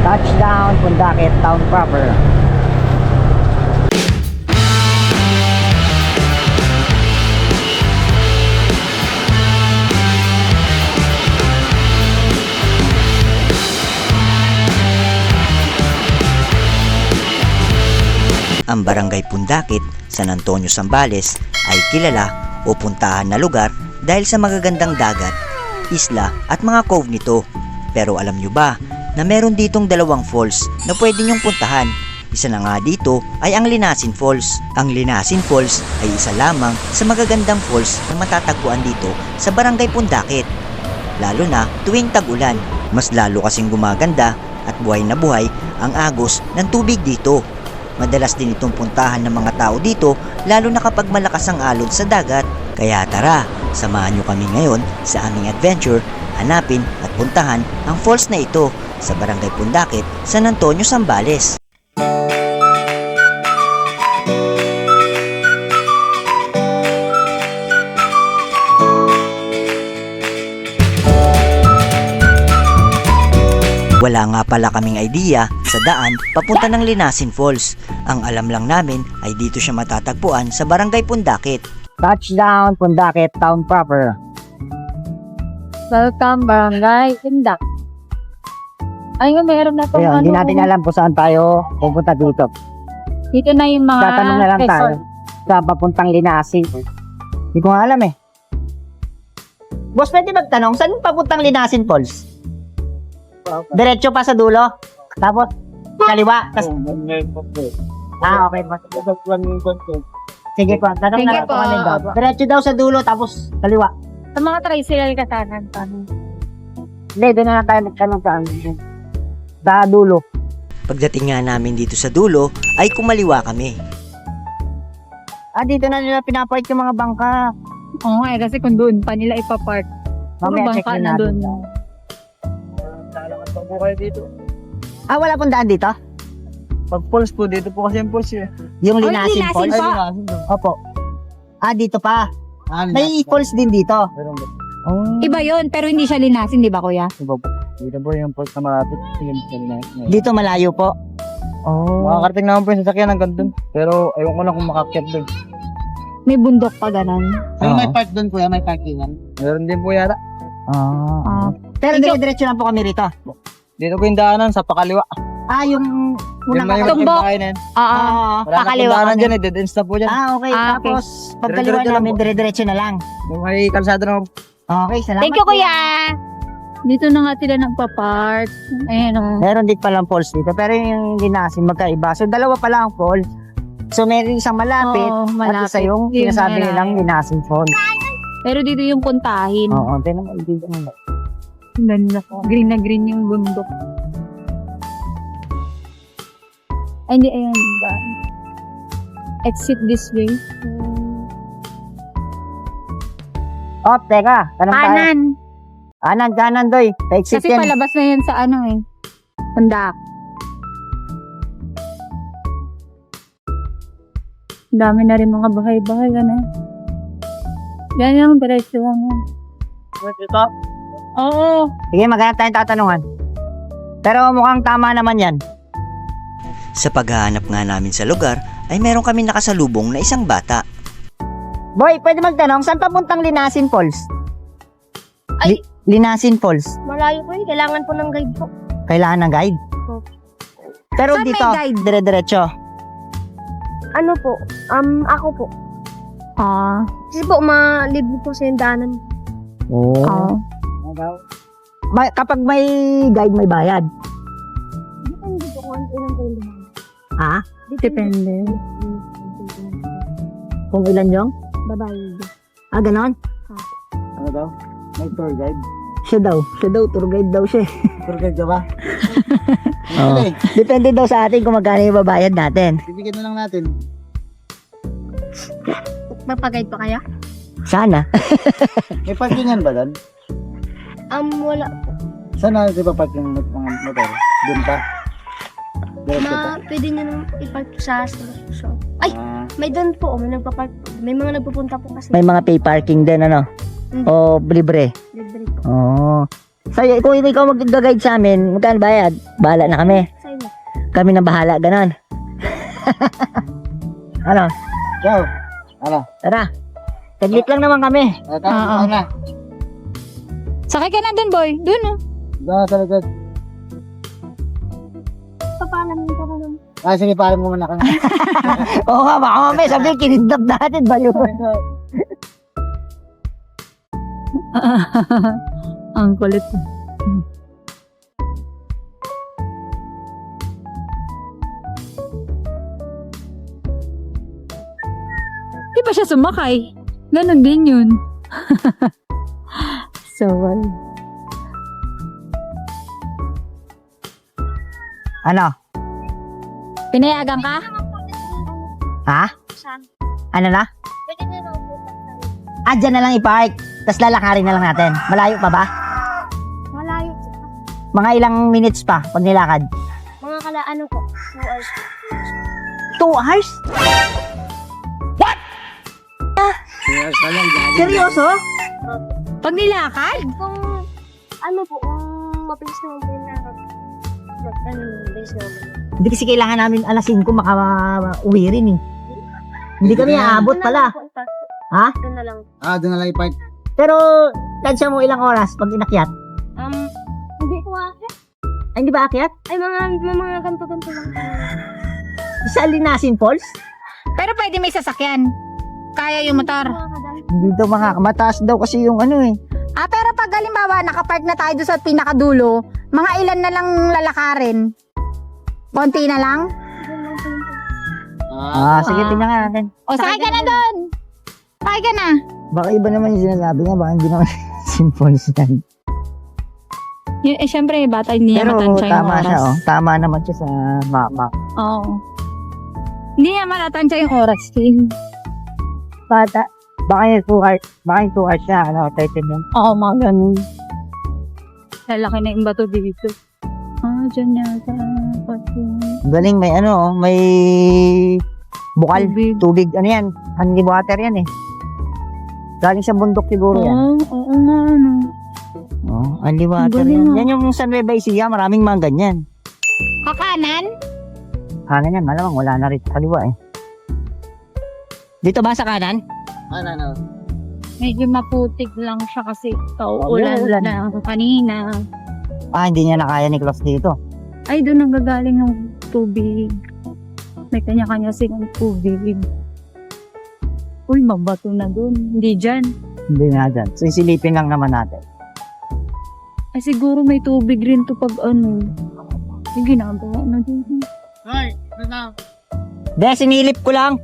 Touchdown, Pundakit Town proper. Ang barangay Pundakit, San Antonio Zambales ay kilala o puntahan na lugar dahil sa magagandang dagat, isla at mga cove nito. Pero alam nyo ba na meron ditong dalawang falls na pwede nyong puntahan? Isa na nga dito ay ang Linasin Falls. Ang Linasin Falls ay isa lamang sa magagandang falls na matatagpuan dito sa barangay Pundakit. Lalo na tuwing tag-ulan, mas lalo kasing gumaganda at buhay na buhay ang agos ng tubig dito. Madalas din itong puntahan ng mga tao dito lalo na kapag malakas ang alon sa dagat. Kaya tara, samahan nyo kami ngayon sa aming adventure, hanapin at puntahan ang falls na ito sa Barangay Pundakit, San Antonio, Zambales. Wala nga pala kaming idea sa daan papunta ng Linasin Falls. Ang alam lang namin ay dito siya matatagpuan sa Barangay Pundakit. Touchdown, Pundakit Town proper. Welcome, Barangay Indak. Ay, nga, meron na itong Ayun, ano. hindi natin alam kung saan tayo pupunta dito. Dito na yung mga Tatanong na lang tayo resort. sa papuntang Linasin. Hindi ko nga alam eh. Boss, pwede magtanong, saan papuntang Linasin Falls? Diretso pa sa dulo? Tapos, kaliwa? Tas, ah, okay. boss. Sige po, tanong Sige na lang po. ano. Diretso daw sa dulo, tapos kaliwa. Sa mga tricycle kasanan pa. Hindi, doon na lang tayo nagtanong sa Sa dulo. Pagdating nga namin dito sa dulo ay kumaliwa kami. Ah, dito na nila pinapark yung mga bangka. Oo nga, eh, kasi kung doon pa nila ipapark. Puro Mamaya check bangka na natin. doon. Ah, wala pong daan dito? Pag pulse po, dito po kasi yung pulse eh. Yung Ay, Linasin Linasin Falls? pa? linasin doon. Opo. Ah, dito pa. Ah, May falls din dito. Meron ba? Oh. Iba yon pero hindi siya linasin, di ba kuya? Iba po. Dito po yung pulse na malapit. Sige, sige na. Dito malayo po. Oh. Makakarating naman po yung sasakyan hanggang doon. Pero ayun ko na kung makakyat doon. May bundok pa ganun. Pero may park doon kuya, may parkingan. Meron din po yata. Ah. Ah. Pero dire-diretso lang po kami rito. Dito po yung daanan sa pakaliwa. Ah, yung May kakaliwa. Tumbok. na yan. Ah, ah. Ah, Wala na Pakaliwa kami. dyan eh. Dead ends na po dyan. ah, okay. Ah, okay. Tapos, pagkaliwa Dire-diretso lang namin, po. dire-diretso na lang. Yung may kalsada na Okay, salamat. Thank you, kuya! Dito na nga sila nagpa-park. Ayan oh. o. Meron din palang falls dito. Pero yung Linasin, magkaiba. So, dalawa pala ang falls. So, meron isang malapit. Oo, At isa yung Yung sinasabi malapit. nilang Linasin Falls. Pero dito yung puntahin. Oo, tinan mo, hindi mo. Ganda. Green na green yung bundok. Hindi, ayan. daan. Exit this way. Oh, teka. Tanong tayo. Kanan. Kanan, kanan, doy. Pa-exit Kasi yan. palabas na yan sa ano eh. Pundak. Dami na rin mga bahay-bahay. Ano. Yan yung diretso lang. Ito. Oo. Sige, maghanap tayong tatanungan. Pero mukhang tama naman yan. Sa paghahanap nga namin sa lugar ay meron kami nakasalubong na isang bata. Boy, pwede magtanong, saan papuntang Linasin Falls? Ay! Li- Linasin Falls. Malayo po yun. Kailangan po ng guide po. Kailangan ng guide. Opo. Pero Saan may dito, guide? dire-diretso. Ano po? Um, ako po. Ah. Kasi po, malibre po sa yung daanan. Oo. Ah. Ma- kapag may guide, may bayad. Ha? Depende. Kung ilan yung? Babae. Ah, ganon? Ano daw? May tour guide. Siya daw. Siya daw, tour guide daw siya. Tour guide ka ba? Oo. Hindi. Depende daw sa atin kung magkano yung babayad natin. Bibigyan na lang natin. Magpa-guide pa kaya? Sana. May parkingan ba doon? Um, wala. Saan na di ba parking ng mga motor? Doon pa? Diretso pa? Ma, pwede nyo nang ipark sa shop. Ay! Ah, May doon po. May nagpa-park. May mga nagpupunta po kasi. May mga pay parking din, ano? Mm. O libre. Libre po. Oo. Sa'yo, kung ikaw mag-guide sa amin, magkano bayad? Bahala na kami. Sa inyo. Kami na bahala, ganon. ano? Ciao. Ano? Tara. Taglit lang naman kami. Oo. ano na? Sakay ka na dun, boy. Dun, oh. Doon sa likod. Papalam ko na lang. Ah, sige, parang mo muna kami. Oo nga, baka mamaya sabi, kinidnap natin ba yun? Ang kulit. Di ba siya sumakay? Ganon din yun. so, well. Ano? Pinayagan ka? Ha? Ano na? Lang. Ah, dyan na lang i-park. Tapos lalakarin na lang natin. Malayo pa ba? Malayo. Mga ilang minutes pa pag nilakad. Mga kala, ano po? Two hours. Two hours? Yes, talang galing. Seryoso? Pag nilakad? Kung, ano po, kung mabilis naman po Hindi kasi kailangan namin alas 5 maka-uwi rin eh. Hindi kami aabot pala. Ha? Doon na lang. Ah, doon na lang i-park. Pero, tansya mo ilang oras pag inakyat? Um, hindi po ah. Ay, hindi ba akyat? Ay, mga, mga, mga ganto-ganto lang. Sa Linasin Falls? Pero pwede may sasakyan. Kaya yung motor. Mga. Hindi daw mataas daw kasi yung ano eh. Ah, pero pag halimbawa, nakapark na tayo doon sa pinakadulo, mga ilan na lang lalakarin? Konti na lang? Yung Ah, sige, tingnan nga natin. O, sakay ka na doon! Sakay ka na! Baka iba naman yung sinasabi niya, baka hindi naman Falls yan. Y- eh, syempre, bata hindi niya Pero matansya yung tama oras. siya, oh. Tama naman siya sa mapa. Oo. Hindi niya matatansya yung oras, King. Bata. Baka yung 2 hours, baka yung 2 hours siya, ano, 30 minutes. Oo, mga ganun. Lalaki na yung bato dito. Ah, dyan yata. Pati. Galing, may ano, oh, may bukal, Tubig. tubig, ano yan, honey water yan eh. Galing sa bundok siguro yan. Oo, oo nga, ano. Oh, honey water Galing, yan. ah. Yan yung San Nueva Ecija, maraming mga ganyan. Kakanan? Kanan yan, malamang wala na rin sa kaliwa eh. Dito ba sa kanan? Ano, ano? Medyo maputik lang siya kasi kauulan Uulan. na kanina. Ah, hindi niya na kaya ni Klaus dito. Ay, doon ang gagaling ng tubig. May kanya-kanya silang tubig. Uy, mabato na doon. Hindi dyan. Hindi na dyan. So, isilipin lang naman natin. Ay, siguro may tubig rin to pag ano. Yung ginagawa na doon. Hoy, ano na? De, sinilip ko lang.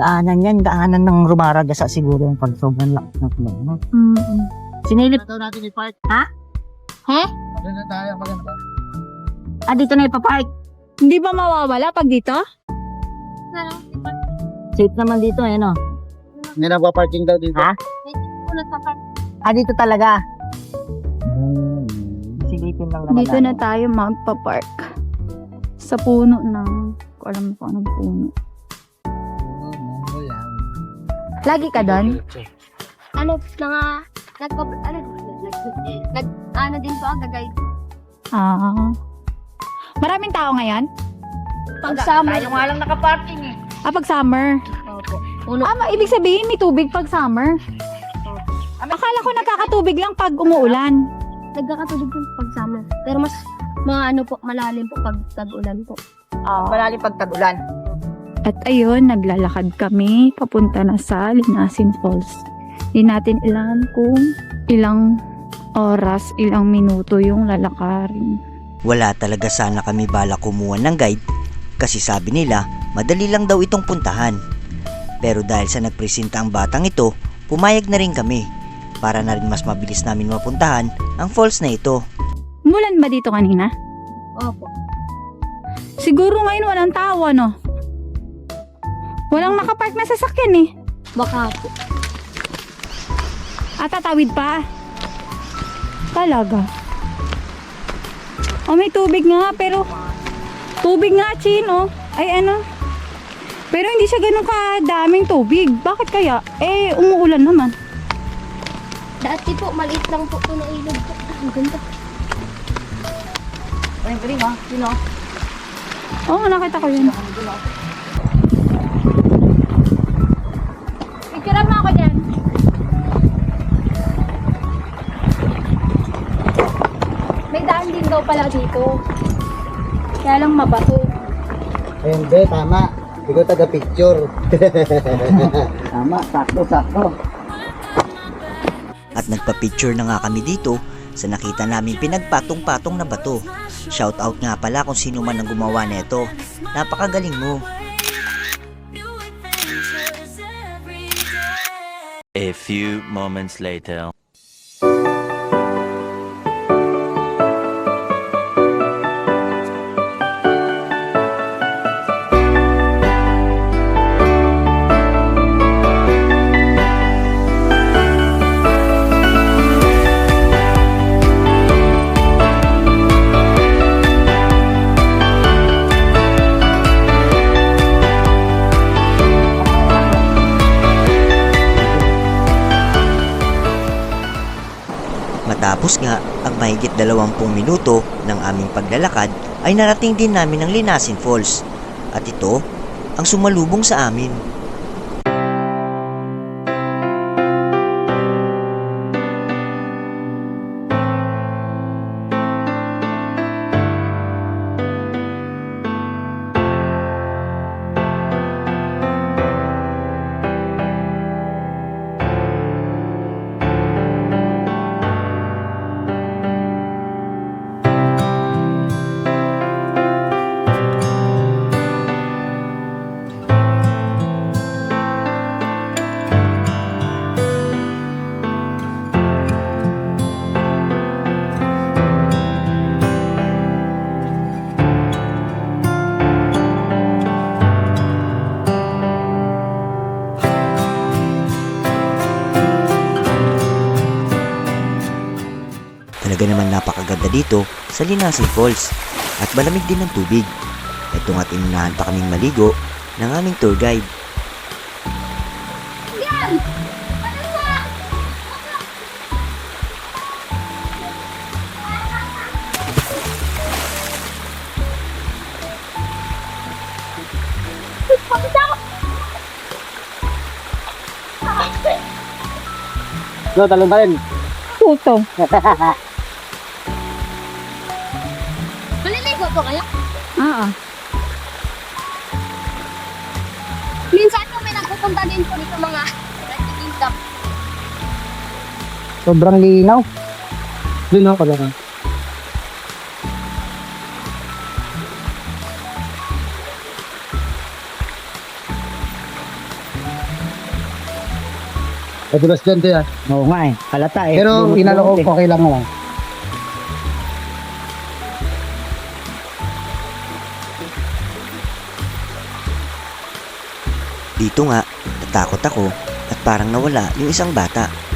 Daanan yan, daanan ng rumaragasa siguro yung pag sobrang lakas ng flow. No? Mm-mm. Sinilip, Ito natin i-park. Ha? Ha? Doon na tayo, maganda. ah, dito na ipapark. Hindi ba mawawala pag dito? Lang. Safe naman dito, eh, no? Hindi na parking daw dito. Ha? Una sa park. Ah, dito talaga. Silipin lang naman Dito na tayo magpa-park. Sa puno ng... Ko alam ko anong puno. Lagi ka doon? Ano, mga, nag, ano, nag, nag, ano din po, gagay. Ah. Maraming tao ngayon? Pag summer. Tayo nga lang nakaparking eh. Ah, pag summer. Opo. Puno. Ah, ma- ibig sabihin may tubig pag summer. Akala ko nagkakatubig lang pag umuulan. Nagkakatulog din pag summer. Pero mas, mga ano po, malalim po pag tag-ulan po. Malalim pag tagulan. At ayun, naglalakad kami papunta na sa Linasin Falls. Hindi natin alam kung ilang oras, ilang minuto yung lalakarin. Wala talaga sana kami bala kumuha ng guide kasi sabi nila madali lang daw itong puntahan. Pero dahil sa nagpresenta ang batang ito, pumayag na rin kami para na rin mas mabilis namin mapuntahan ang falls na ito. Mulan ba dito kanina? Opo. Siguro ngayon walang tao, no? Walang nakapark na sasakyan eh. Baka po. At tatawid pa. Talaga. Oh, may tubig nga, pero... Tubig nga, Chin, oh. Ay, ano? Pero hindi siya ganun kadaming tubig. Bakit kaya? Eh, umuulan naman. Dati po, maliit lang po ito na ilog po. Ang ganda. Ay, galing ha. Sino? Oo, nakita ko yun. Picture daw pala dito. Kaya lang mabato. Eh, Hindi, tama. Ikaw taga-picture. tama, sakto, sakto. At nagpa-picture na nga kami dito sa nakita namin pinagpatong-patong na bato. Shout out nga pala kung sino man ang gumawa nito. Napakagaling mo. A few moments later. Mahigit 20 minuto ng aming paglalakad ay narating din namin ang Linasin Falls. At ito ang sumalubong sa amin. Napakaganda dito sa Linasin Falls at malamig din ang tubig. Ito nga't inunahan pa kaming maligo ng aming tour guide. Go, talong pa rin. Puto. Sobrang linaw. Linaw ka lang. Madulas dyan, tiya. Oo nga eh. Halata eh. Pero Lumot- inalo ko, lumot eh. okay lang naman. Dito nga, natakot ako at parang nawala yung isang bata.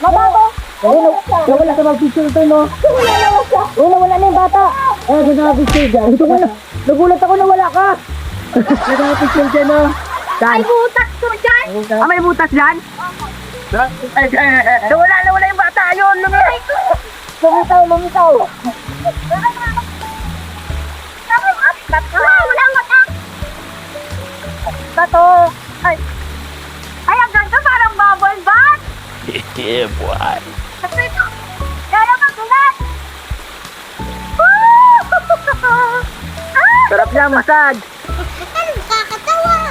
Nawala sa mag-picture ito, no? Oo, nawala na yung bata. Eh, may naka-picture dyan. Ito ka na. Nagulat ako na wala ka. May naka-picture dyan, no? Ay, butak to dyan! Ah, may butas dyan? Nawala, nawala yung bata. Ayun, lumitaw. Lumitaw, lumitaw. Ah! Bato. Ay. Ay, yeah, boy. Sarap niya, masag. Ano, kakatawa!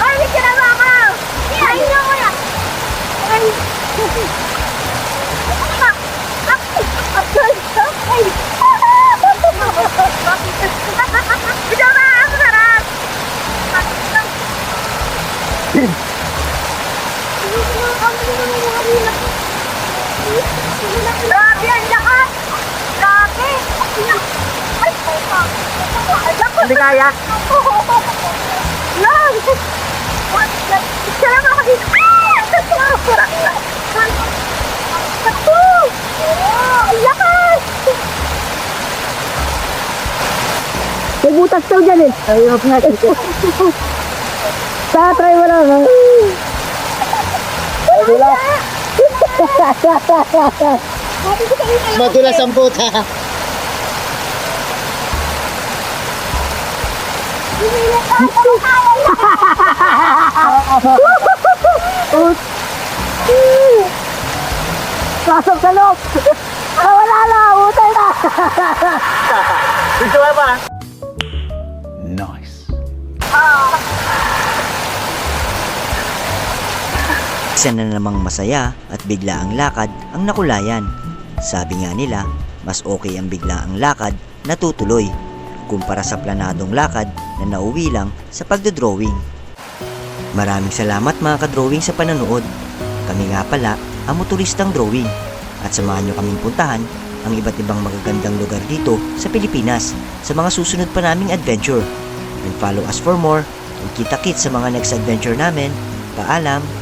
Ay, may kinawa ka! Ay, ako na! Ay! Ay! Bidyo ba? Ang sarap! Grabe ang lakas! Grabe! Ay, Hindi kaya. Lang! Sarap ako dito! Ah! Sarap! Ako! Ang lakas! May butas daw dyan eh. Ayop nga. Tatry mo lang. Wala. Madulas ang puta. Pasok sa loob. Ah, wala na. Utay na. Gusto ka ba? Nice. Isa na namang masaya at bigla ang lakad ang nakulayan. Sabi nga nila, mas okay ang bigla ang lakad na tutuloy kumpara sa planadong lakad na nauwi lang sa pagdodrawing. Maraming salamat mga kadrawing sa panonood. Kami nga pala ang motoristang drawing at samahan nyo kaming puntahan ang iba't ibang magagandang lugar dito sa Pilipinas sa mga susunod pa naming adventure. And follow us for more and kita-kits sa mga next adventure namin. Paalam!